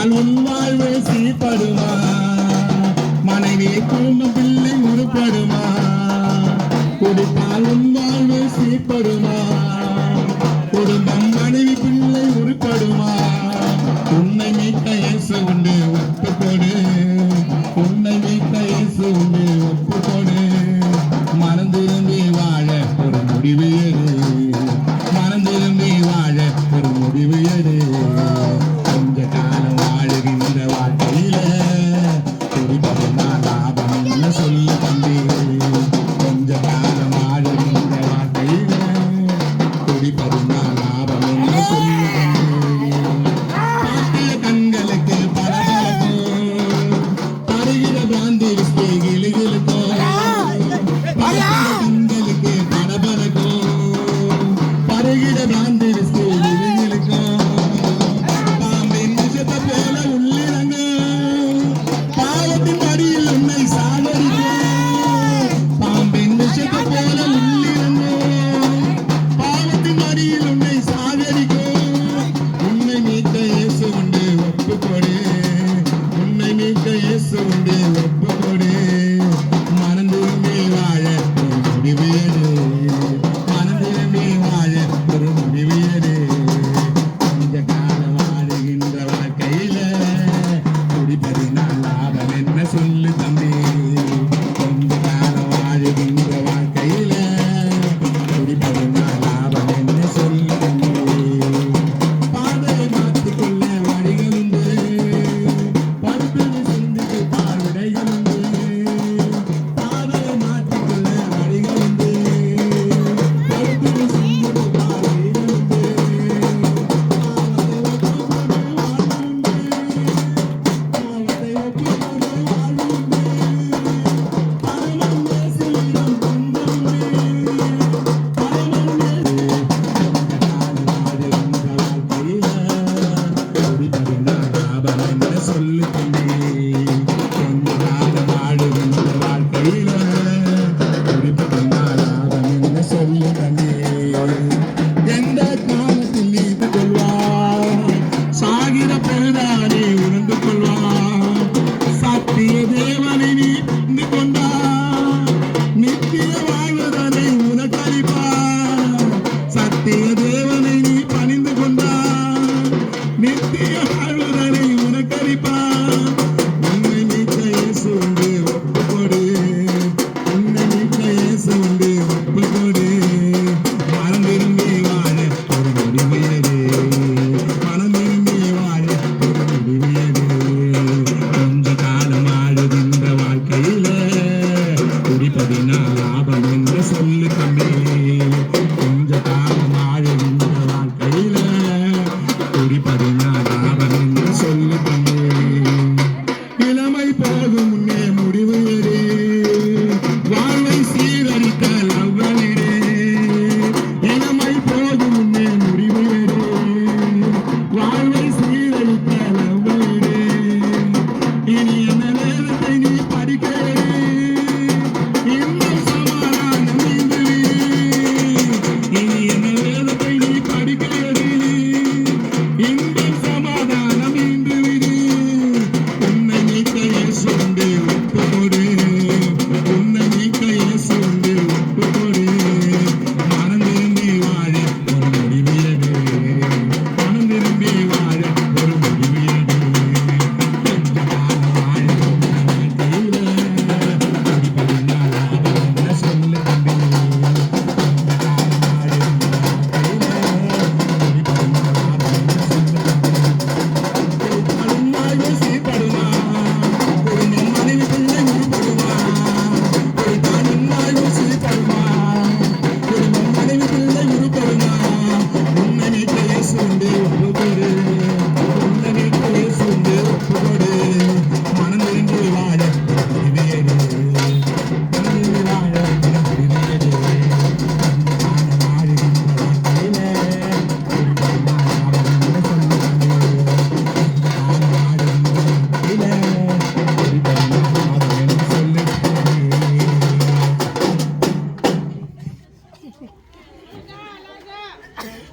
அதனால் உன் வாழ்வு சீப்படுமா மனைவி குடும்ப பிள்ளை உருப்படுமா? குடித்தால் உன் வாழ்வு சீப்படுமா குடும்பம் மனைவி பிள்ளை உருப்படுமா? உன்னை மீட்ட இயேசு உண்டு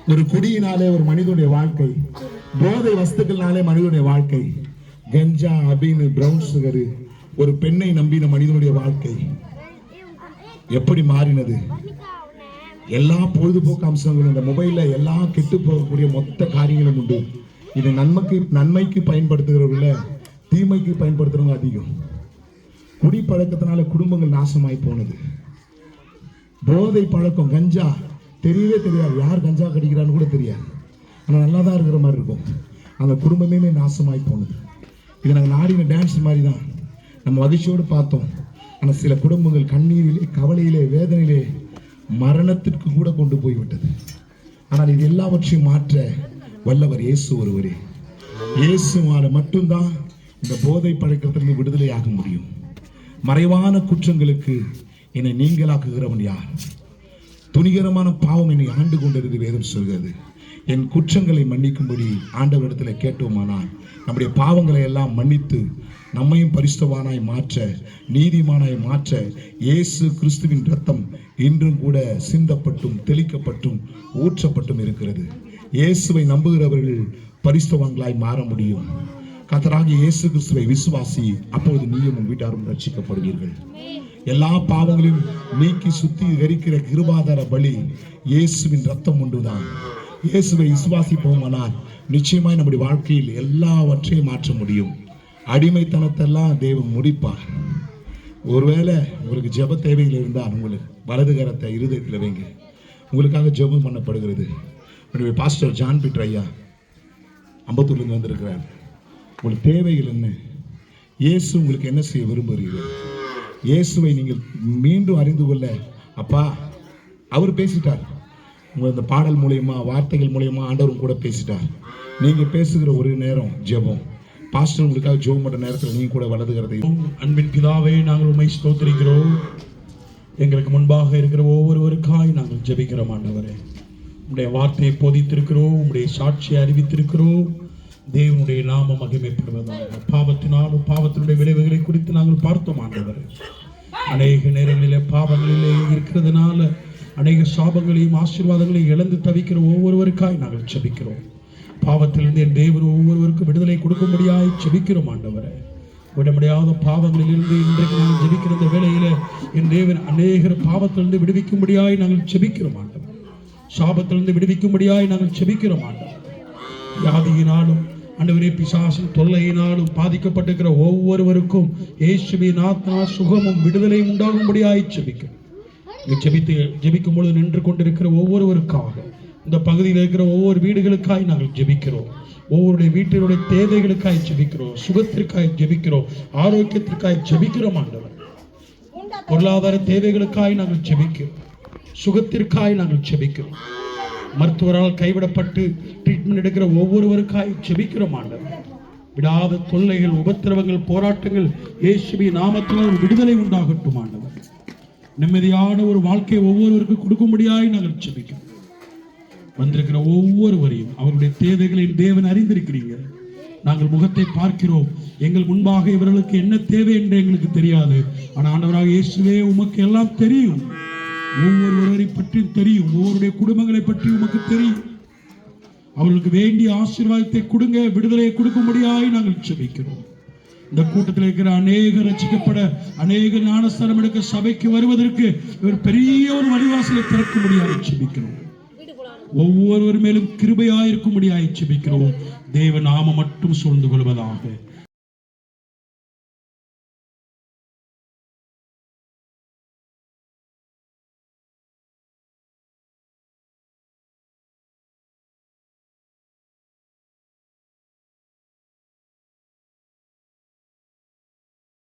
ஒரு குடியினாலே ஒரு மனிதனுடைய வாழ்க்கை. போதை வஸ்துக்கள்னாலே மனிதனுடைய வாழ்க்கை. கஞ்சா அப்படின்னு பிரவுன் சுகரு ஒரு பெண்ணை நம்பின மனிதனுடைய வாழ்க்கை. எப்படி மாறினது? எல்லா பொழுதுபோக்கு அம்சங்களும் இந்த மொபைலில் எல்லா கெட்டு போகக்கூடிய மொத்த காரியங்களும் உண்டு. இது நன்மைக்கு நன்மைக்கு பயன்படுத்துகிறவர்கள தீமைக்கு பயன்படுத்துகிறவங்க அதிகம். குடி பழக்கத்தினால குடும்பங்கள் நாசமாய் போனது. போதை பழக்கம் கஞ்சா தெரியவே தெரியாது. யார் கஞ்சா கடிக்கிறான்னு கூட தெரியாது. ஆனால் நல்லா தான் இருக்கிற மாதிரி இருக்கும். அந்த குடும்பமே நாசமாய் போனது. இது நாங்கள் நாடின டான்ஸ் மாதிரி தான் நம்ம அதிர்ச்சியோடு பார்த்தோம். ஆனால் சில குடும்பங்கள் கண்ணீரிலே கவலையிலே வேதனையிலே மரணத்திற்கு கூட கொண்டு போய்விட்டது. ஆனால் இது எல்லாவற்றையும் மாற்ற வல்லவர் இயேசு ஒருவரே. இயேசுவால் மட்டும்தான் இந்த போதை பழக்கத்திலிருந்து விடுதலையாக முடியும். மறைவான குற்றங்களுக்கு என்னை நீங்களாக்குகிறவன் யார்? துணிகரமான பாவம் என்னை ஆண்டு கொண்டிருந்து வேதம் சொல்கிறது. என் குற்றங்களை மன்னிக்கும்படி ஆண்டவரிடத்தில் கேட்டோமானால் நம்முடைய பாவங்களை எல்லாம் மன்னித்து நம்மையும் பரிசுத்தவானாய் மாற்ற நீதிமானாய் மாற்ற இயேசு கிறிஸ்துவின் ரத்தம் இன்றும் கூட சிந்தப்பட்டும் தெளிக்கப்பட்டும் ஊற்றப்பட்டும் இருக்கிறது. இயேசுவை நம்புகிறவர்கள் பரிசுத்தவான்களாய் மாற முடியும். கத்தராகிய இயேசு கிறிஸ்துவை விசுவாசி அப்பொழுது நீயும் உன் வீட்டாரும் ரட்சிக்கப்படுவீர்கள். எல்லா பாவங்களையும் நீக்கி சுத்திகரிக்கிற கிருபாதார பலி இயேசுவின் ரத்தம் உண்டுதான். இயேசுவை விசுவாசிப்போமானால் நிச்சயமாய் நம்முடைய வாழ்க்கையில் எல்லாவற்றையும் மாற்ற முடியும். அடிமைத்தனத்தெல்லாம் தெய்வம் முடிப்பார். ஒருவேளை உங்களுக்கு ஜெப தேவைகள் இருந்தால் உங்களுக்கு வலது கரத்தை இருதயத்தில் வைங்க. உங்களுக்காக ஜெபம் பண்ணப்படுகிறது. என்னுடைய பாஸ்டர் ஜான் பீட்டர் ஐயா அம்பத்தூர்லேருந்து வந்திருக்கிறார். உங்களுக்கு தேவைகள் என்ன? இயேசு உங்களுக்கு என்ன செய்ய விரும்புகிறீர்கள்? இயேசுவை நீங்கள் மீண்டும் அறிந்து கொள்ள. அப்பா அவர் பேசிட்டார். உங்கள் இந்த பாடல் மூலயமா வார்த்தைகள் மூலயமா ஆண்டவரும் கூட பேசிட்டார். நீங்கள் பேசுகிற ஒரு நேரம் ஜெபம். பாஸ்டர் உங்களுக்காக ஜெபம் பண்ணுற நேரத்தில் நீங்கள் கூட வலதுகிறதை அன்பின் பிதாவே நாங்கள் உண்மை ஸ்தோத்திரிக்கிறோம். எங்களுக்கு முன்பாக இருக்கிற ஒவ்வொருவருக்காய் நாங்கள் ஜெபிக்கிறோம் ஆண்டவரே. உடைய வார்த்தையை போதித்திருக்கிறோம் உடைய சாட்சியை அறிவித்திருக்கிறோம். தேவனுடைய நாம மகிமைப்படுவதாக. பாவத்தினாலும் பாவத்தினுடைய விளைவுகளை குறித்து நாங்கள் பார்த்தோம் ஆண்டவர். அநேக நேரங்களிலே பாவங்களிலே இருக்கிறதுனால அநேக சாபங்களையும் ஆசீர்வாதங்களையும் இழந்து தவிக்கிற ஒவ்வொருவருக்காய் நாங்கள் செபிக்கிறோம் பாவத்திலிருந்து என் தேவன் ஒவ்வொருவருக்கும் விடுதலை கொடுக்கும்படியாய் செபிக்கிறோம் ஆண்டவரை. விட முடியாத பாவங்களிலிருந்து இன்றைக்கு நாங்கள் ஜெபிக்கிற இந்த வேளையில என் தேவன் அநேகர் பாவத்திலிருந்து விடுவிக்கும்படியாய் நாங்கள் செபிக்கிறோம் ஆண்டவர். சாபத்திலிருந்து விடுவிக்கும்படியாய் நாங்கள் செபிக்கிறோம் ஆண்டவர். வியாதியினாலும் அன்றுவரே பிசாசின் தொல்லையினாலும் பாதிக்கப்பட்டிருக்கிற ஒவ்வொருவருக்கும் இயேசுவின் நாத்னா சுகமும் விடுதலையும் உண்டாகும்படி ஜெபிக்கிறோம் இங்கு ஜெபித்து ஜெபிக்கும் பொழுது நின்று கொண்டிருக்கிற ஒவ்வொருவருக்காக இந்த பகுதியில் இருக்கிற ஒவ்வொரு வீடுகளுக்காய் நாங்கள் ஜெபிக்கிறோம். ஒவ்வொருடைய வீட்டினுடைய தேவைகளுக்காய் ஜெபிக்கிறோம். சுகத்திற்காய் ஜெபிக்கிறோம். ஆரோக்கியத்திற்காய் ஜெபிக்கிறோம் ஆண்டவர். பொருளாதார தேவைகளுக்காய் நாங்கள் ஜெபிக்கிறோம். சுகத்திற்காய் நாங்கள் ஜெபிக்கிறோம். மருத்துவரால் கைவிடப்பட்டு ட்ரீட்மெண்ட் எடுக்கிற ஒவ்வொருவருக்காய் செபிக்கிறோம் ஆண்டவர். விடாத தொல்லைகள் உபத்திரவங்கள் போராட்டங்கள் இயேசுவின் நாமத்தினால் விடுதலை உண்டாகட்டும் ஆண்டவர். நிம்மதியான ஒரு வாழ்க்கையை ஒவ்வொருவருக்கும் கொடுக்கும்படியாய் நாங்கள் செபிக்கிறோம் வந்திருக்கிற ஒவ்வொருவரையும் அவருடைய தேவைகளை தேவன் அறிந்திருக்கிறீங்க. நாங்கள் முகத்தை பார்க்கிறோம். எங்கள் முன்பாக இவர்களுக்கு என்ன தேவை என்று எங்களுக்கு தெரியாது. ஆனால் ஆண்டவராக இயேசுவே உமக்கு எல்லாம் தெரியும். ஒவ்வொருவரை பற்றியும் தெரியும். ஒவ்வொருடைய குடும்பங்களை பற்றி உமக்கு தெரியும். அவர்களுக்கு வேண்டிய ஆசீர்வாதத்தை கொடுங்க விடுதலையை கொடுக்கும்படியாய் நாங்கள் செபிக்கிறோம் இந்த கூட்டத்தில் இருக்கிற அநேக ரசிக்கப்பட அநேக ஞானஸ்தானம் எடுக்க சபைக்கு வருவதற்கு இவர் பெரிய ஒரு வழிவாசலை திறக்கும்படியாக செபிக்கிறோம் ஒவ்வொருவர் மேலும் கிருபையாயிருக்கும்படியாக செபிக்கிறோம் தேவ நாம மட்டும் சூழ்ந்து கொள்வதாக.